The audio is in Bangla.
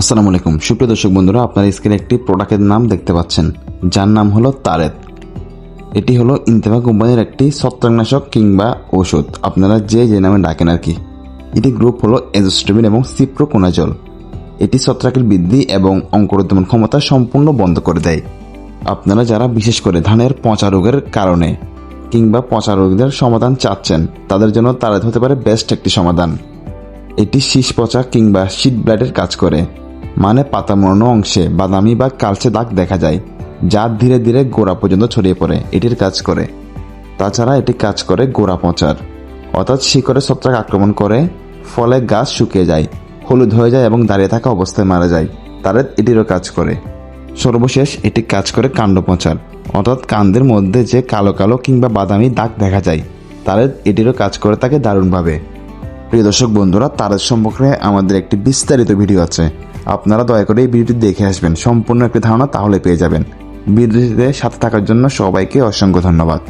আসসালামু আলাইকুম। সুপ্রিয় দর্শক বন্ধুরা, আপনারা স্ক্রিনে একটি প্রোডাক্টের নাম দেখতে পাচ্ছেন। যার নাম হলো তারেত। এটি হলো ইন্তেফা কোম্পানির একটি ছত্রাকনাশক কিংবা ওষুধ আপনারা যে যে নামে ডাকেন আর কি। এটি গ্রুপ হলো এজোস্টোমিন এবং সিপ্রোকোনাজল এটি ছত্রাকের বৃদ্ধি এবং অঙ্কুরোদ্গমন ক্ষমতা সম্পূর্ণ বন্ধ করে দেয়। আপনারা যারা বিশেষ করে ধানের পচা রোগের কারণে কিংবা পচা রোগের সমাধান চাচ্ছেন, তাদের জন্য তারেত হতে পারে বেস্ট একটি সমাধান। এটি শীষ পচা কিংবা শীত ব্লাডের কাজ করে। মানে পাতা মোড়ানো অংশে বাদামি বা কালচে দাগ দেখা যায়, যা ধীরে ধীরে গোড়া পর্যন্ত ছড়িয়ে পড়ে, এটির কাজ করে। তাছাড়া এটি কাজ করে গোড়া পচার। অর্থাৎ শিকড়ে ছত্রাক আক্রমণ করে, ফলে গাছ শুকিয়ে যায়, হলুদ হয়ে যায় এবং দাঁড়িয়ে থাকা অবস্থায় মারা যায়। তারে এটিরও কাজ করে। সর্বশেষ এটি কাজ করে কাণ্ড পচার। অর্থাৎ কান্দের মধ্যে যে কালো কালো কিংবা বাদামি দাগ দেখা যায় তারে এটিরও কাজ করে থাকে দারুণভাবে। প্রিয় দর্শক বন্ধুরা তারের সম্পর্কে আমাদের একটি বিস্তারিত ভিডিও আছে। আপনারা দয়া করে এই ভিডিওটি দেখে আসবেন। সম্পূর্ণ একটি ধারণা তাহলে পেয়ে যাবেন। ভিডিওটিতে সাথে থাকার জন্য সবাইকে অসংখ্য ধন্যবাদ।